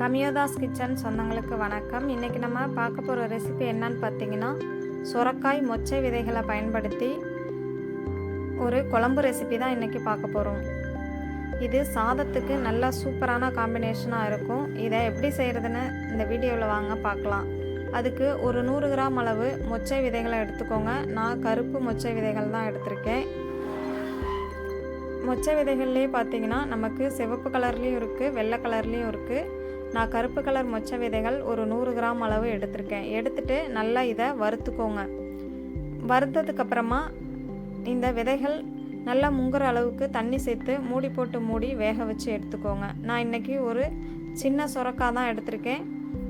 கமியோதாஸ் kitchen சொந்தங்களுக்கு வணக்கம். இன்றைக்கி நம்ம பார்க்க போகிற ரெசிபி என்னன்னு பார்த்தீங்கன்னா சுரக்காய் மொச்சை விதைகளை பயன்படுத்தி ஒரு குழம்பு ரெசிபி தான் இன்றைக்கி பார்க்க போகிறோம் இது சாதத்துக்கு நல்ல சூப்பரான காம்பினேஷனாக இருக்கும். இதை எப்படி செய்கிறதுன்னு இந்த வீடியோவில் வாங்க பார்க்கலாம். அதுக்கு ஒரு நூறு கிராம் அளவு மொச்சை விதைகளை எடுத்துக்கோங்க. நான் கருப்பு மொச்சை விதைகள் தான் எடுத்திருக்கேன். மொச்சை விதைகள்லேயே பார்த்தீங்கன்னா நமக்கு சிவப்பு கலர்லேயும் இருக்குது வெள்ளை கலர்லேயும் இருக்குது நான் கருப்பு கலர் மொச்சை விதைகள் ஒரு நூறு கிராம் அளவு எடுத்திருக்கேன். எடுத்துட்டு நல்லா இதை வறுத்துக்கோங்க. வறுத்ததுக்கப்புறமா இந்த விதைகள் நல்லா முங்குற அளவுக்கு தண்ணி சேர்த்து மூடி போட்டு மூடி வேக வச்சு எடுத்துக்கோங்க. நான் இன்றைக்கி ஒரு சின்ன சுரக்காய் தான் எடுத்திருக்கேன்.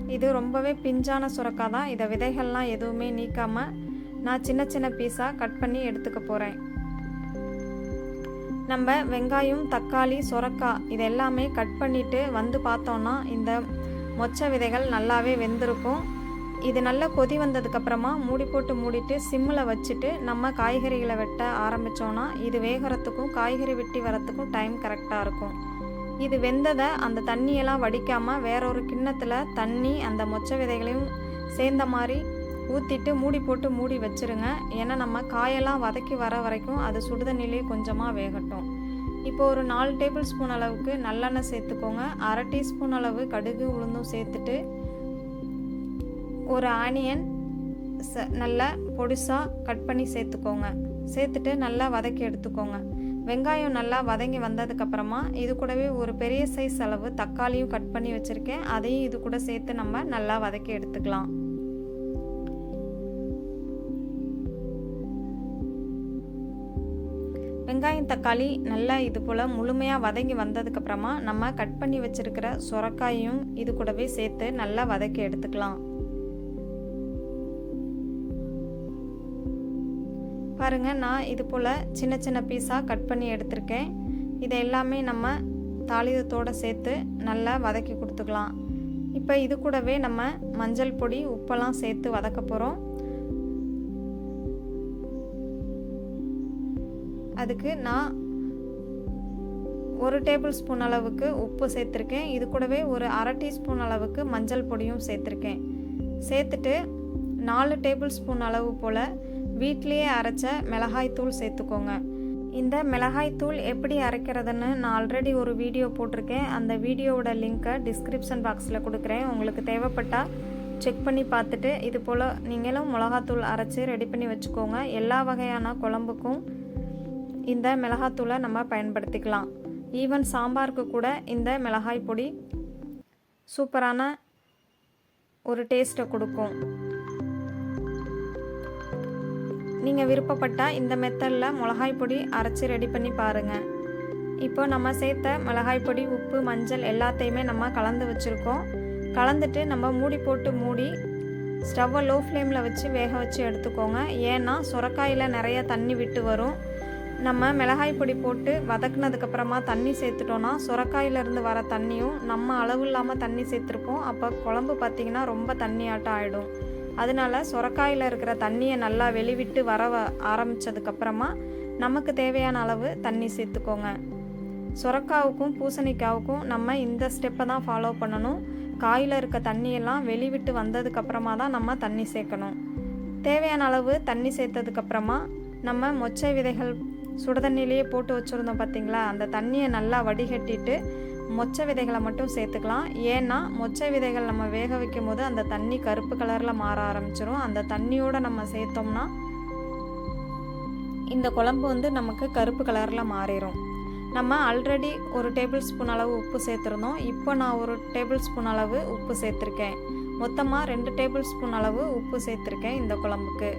இது ரொம்பவே பிஞ்சான சுரக்காய் தான். இதை விதைகள்லாம் எதுவுமே நீக்காமல் நான் சின்ன சின்ன பீஸாக கட் பண்ணி எடுத்துக்க போகிறேன் நம்ம வெங்காயம் தக்காளி சுரக்காய் இது எல்லாமே கட் பண்ணிவிட்டு வந்து பார்த்தோன்னா இந்த மொச்சை விதைகள் நல்லாவே வெந்திருக்கும். இது நல்லா கொதி வந்ததுக்கப்புறமா மூடி போட்டு மூடிட்டு சிம்மில் வச்சுட்டு நம்ம காய்கறிகளை வெட்ட ஆரம்பித்தோன்னா இது வேகிறதுக்கும் காய்கறி வெட்டி வரத்துக்கும் டைம் கரெக்டாக இருக்கும். இது வெந்ததை அந்த தண்ணியெல்லாம் வடிக்காமல் வேற ஒரு கிண்ணத்தில் தண்ணி அந்த மொச்சை விதைகளையும் சேர்ந்த மாதிரி ஊற்றிட்டு மூடி போட்டு மூடி வச்சுருங்க. ஏன்னா நம்ம காயெல்லாம் வதக்கி வர வரைக்கும் அது சுடுதண்ணிலே கொஞ்சமாக வேகட்டும். இப்போ ஒரு நாலு டேபிள் ஸ்பூன் அளவுக்கு நல்லெண்ணெய் சேர்த்துக்கோங்க. அரை டீஸ்பூன் அளவு கடுகு உளுந்தும் சேர்த்துட்டு ஒரு ஆனியன் ச நல்லா பொடிசாக கட் பண்ணி சேர்த்துக்கோங்க. சேர்த்துட்டு நல்லா வதக்கி எடுத்துக்கோங்க. வெங்காயம் நல்லா வதங்கி வந்ததுக்கப்புறமா இது கூடவே ஒரு பெரிய சைஸ் அளவு தக்காளியும் கட் பண்ணி வச்சுருக்கேன். அதையும் இது கூட சேர்த்து நம்ம நல்லா வதக்கி எடுத்துக்கலாம். வெங்காயம் தக்காளி நல்லா இது போல் முழுமையாக வதங்கி வந்ததுக்கப்புறமா நம்ம கட் பண்ணி வச்சுருக்கிற சுரக்காயும் இது கூடவே சேர்த்து நல்லா வதக்கி எடுத்துக்கலாம். பாருங்கள் நான் இது போல் சின்ன சின்ன பீஸாக கட் பண்ணி எடுத்திருக்கேன். இதை எல்லாமே நம்ம தாளிதத்தோடு சேர்த்து நல்லா வதக்கி கொடுத்துக்கலாம். இப்போ இது கூடவே நம்ம மஞ்சள் பொடி உப்பெல்லாம் சேர்த்து வதக்க போகிறோம் அதுக்கு நான் ஒரு டேபிள் ஸ்பூன் அளவுக்கு உப்பு சேர்த்துருக்கேன். இது கூடவே ஒரு அரை டீஸ்பூன் அளவுக்கு மஞ்சள் பொடியும் சேர்த்துருக்கேன். சேர்த்துட்டு நாலு டேபிள் ஸ்பூன் அளவு போல் வீட்டிலையே அரைச்ச மிளகாய்த்தூள் சேர்த்துக்கோங்க. இந்த மிளகாய் தூள் எப்படி அரைக்கிறதுன்னு நான் ஆல்ரெடி ஒரு வீடியோ போட்டிருக்கேன். அந்த வீடியோவோட லிங்க்கை டிஸ்கிரிப்ஷன் பாக்ஸில் கொடுக்குறேன். உங்களுக்கு தேவைப்பட்டால் செக் பண்ணி பார்த்துட்டு இது போல் நீங்களும் மிளகாத்தூள் அரைச்சி ரெடி பண்ணி வச்சுக்கோங்க. எல்லா வகையான குழம்புக்கும் இந்த மிளகாத்தூளை நம்ம பயன்படுத்திக்கலாம். ஈவன் சாம்பாருக்கு கூட இந்த மிளகாய் பொடி சூப்பரான ஒரு டேஸ்ட்டை கொடுக்கும். நீங்கள் விருப்பப்பட்டால் இந்த மெத்தடில் மிளகாய் பொடி அரைச்சி ரெடி பண்ணி பாருங்கள் இப்போ நம்ம சேர்த்த மிளகாய் பொடி உப்பு மஞ்சள் எல்லாத்தையுமே நம்ம கலந்து வச்சுருக்கோம். கலந்துட்டு நம்ம மூடி போட்டு மூடி ஸ்டவ்வை லோ ஃப்ளேமில் வச்சு வேக வச்சு எடுத்துக்கோங்க. ஏன்னா சுரக்காயில் நிறைய தண்ணி விட்டு வரும். நம்ம மிளகாய் பொடி போட்டு வதக்குனதுக்கப்புறமா தண்ணி சேர்த்துட்டோன்னா சுரக்காயிலேருந்து வர தண்ணியும் நம்ம அளவு இல்லாமல் தண்ணி சேர்த்துருப்போம். அப்போ குழம்பு பார்த்திங்கன்னா ரொம்ப தண்ணியாட்டம் ஆகிடும் அதனால சுரக்காயில் இருக்கிற தண்ணியை நல்லா வெளிவிட்டு வர ஆரம்பித்ததுக்கப்புறமா நமக்கு தேவையான அளவு தண்ணி சேர்த்துக்கோங்க. சுரக்காவுக்கும் பூசணிக்காவுக்கும் நம்ம இந்த ஸ்டெப்பை தான் ஃபாலோ பண்ணணும். காயில் இருக்க தண்ணியெல்லாம் வெளிவிட்டு வந்ததுக்கப்புறமா தான் நம்ம தண்ணி சேர்க்கணும். தேவையான அளவு தண்ணி சேர்த்ததுக்கப்புறமா நம்ம மொச்சை விதைகள் சுடுதண்ணிலேயே போட்டு வச்சுருந்தோம் பார்த்திங்களா அந்த தண்ணியை நல்லா வடிகட்டிட்டு மொச்சை விதைகளை மட்டும் சேர்த்துக்கலாம். ஏன்னா மொச்சை விதைகள் நம்ம வேக வைக்கும் போது அந்த தண்ணி கருப்பு கலரில் மாற ஆரம்பிச்சிரும். அந்த தண்ணியோடு நம்ம சேர்த்தோம்னா இந்த குழம்பு வந்து நமக்கு கருப்பு கலரில் மாறிடும் நம்ம ஆல்ரெடி ஒரு டேபிள் ஸ்பூன் அளவு உப்பு சேர்த்துருந்தோம். இப்போ நான் ஒரு டேபிள் ஸ்பூன் அளவு உப்பு சேர்த்துருக்கேன். மொத்தமாக ரெண்டு டேபிள் ஸ்பூன் அளவு உப்பு சேர்த்துருக்கேன் இந்த குழம்புக்கு.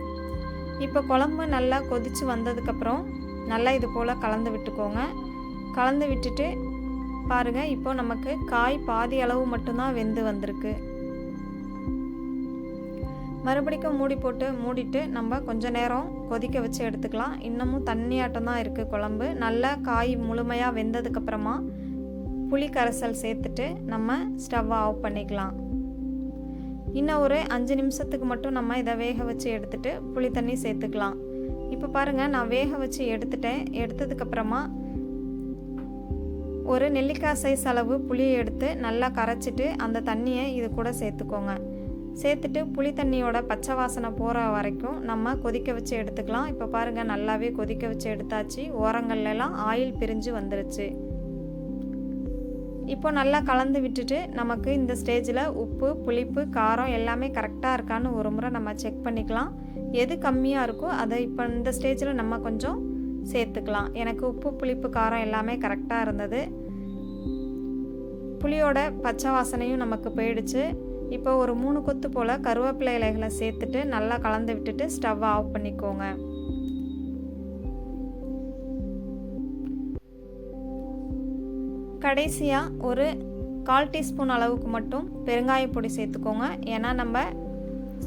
இப்போ குழம்பு நல்லா கொதித்து வந்ததுக்கப்புறம் நல்லா இது போல் கலந்து விட்டுக்கோங்க. கலந்து விட்டுட்டு பாருங்கள் இப்போ நமக்கு காய் பாதி அளவு மட்டும்தான் வெந்து வந்திருக்கு. மறுபடிக்கும் மூடி போட்டு மூடிட்டு நம்ம கொஞ்ச நேரம் கொதிக்க வச்சு எடுத்துக்கலாம். இன்னமும் தண்ணியாட்டம் தான் இருக்குது குழம்பு. நல்லா காய் முழுமையாக வெந்ததுக்கப்புறமா புளி கரைசல் சேர்த்துட்டு நம்ம ஸ்டவ்வை ஆஃப் பண்ணிக்கலாம். இன்னும் ஒரு அஞ்சு நிமிஷத்துக்கு மட்டும் நம்ம இதை வேக வச்சு எடுத்துட்டு புளி தண்ணி சேர்த்துக்கலாம். இப்போ பாருங்கள் நான் வேக வச்சு எடுத்துட்டேன். எடுத்ததுக்கப்புறமா ஒரு நெல்லிக்காய் சைஸ் அளவு புளியை எடுத்து நல்லா கரைச்சிட்டு அந்த தண்ணியை இது கூட சேர்த்துக்கோங்க. சேர்த்துட்டு புளி தண்ணியோட பச்சை வாசனை போகிற வரைக்கும் நம்ம கொதிக்க வச்சு எடுத்துக்கலாம். இப்போ பாருங்கள் நல்லாவே கொதிக்க வச்சு எடுத்தாச்சு. ஓரங்கள்லாம் ஆயில் பிரிஞ்சு வந்துருச்சு. இப்போ நல்லா கலந்து விட்டுட்டு நமக்கு இந்த ஸ்டேஜில் உப்பு புளிப்பு காரம் எல்லாமே கரெக்டாக இருக்கான்னு ஒரு முறை நம்ம செக் பண்ணிக்கலாம். எது கம்மியாக இருக்கோ அதை இப்போ இந்த ஸ்டேஜில் நம்ம கொஞ்சம் சேர்த்துக்கலாம். எனக்கு உப்பு புளிப்பு காரம் எல்லாமே கரெக்டாக இருந்தது. புளியோட பச்சை வாசனையும் நமக்கு போயிடுச்சு. இப்போ ஒரு மூணு கொத்து போல் கருவேப்பிலை இலைகளை சேர்த்துட்டு நல்லா கலந்து விட்டுட்டு ஸ்டவ் ஆஃப் பண்ணிக்கோங்க. கடைசியாக ஒரு கால் டீஸ்பூன் அளவுக்கு மட்டும் பெருங்காய பொடி சேர்த்துக்கோங்க. ஏன்னா நம்ம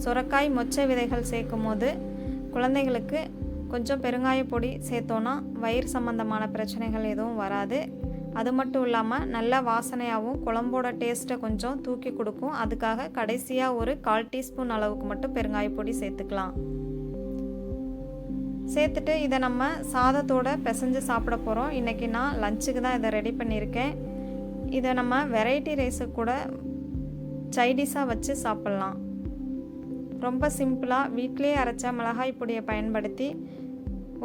சுரக்காய் மொச்சை விதைகள் சேர்க்கும் போது குழந்தைகளுக்கு கொஞ்சம் பெருங்காய பொடி சேர்த்தோன்னா வயிறு சம்மந்தமான பிரச்சனைகள் எதுவும் வராது. அது மட்டும் இல்லாமல் நல்ல வாசனையாகவும் குழம்போட டேஸ்ட்டை கொஞ்சம் தூக்கி கொடுக்கும். அதுக்காக கடைசியாக ஒரு கால் டீஸ்பூன் அளவுக்கு மட்டும் பெருங்காய பொடி சேர்த்துக்கலாம். சேர்த்துட்டு இதை நம்ம சாதத்தோட பிசைஞ்சு சாப்பிட போகிறோம் இன்றைக்கி நான் லஞ்சுக்கு தான் இதை ரெடி பண்ணியிருக்கேன். இதை நம்ம வெரைட்டி ரைஸு கூட சைடிஷாக வச்சு சாப்பிட்லாம். ரொம்ப சிம்பிளாக வீட்டிலே அரைச்ச மிளகாய் பொடியை பயன்படுத்தி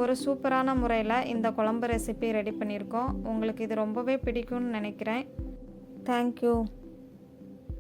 ஒரு சூப்பரான முறையில் இந்த குழம்பு ரெசிபி ரெடி பண்ணியிருக்கோம். உங்களுக்கு இது ரொம்பவே பிடிக்கும்னு நினைக்கிறேன். தேங்க்யூ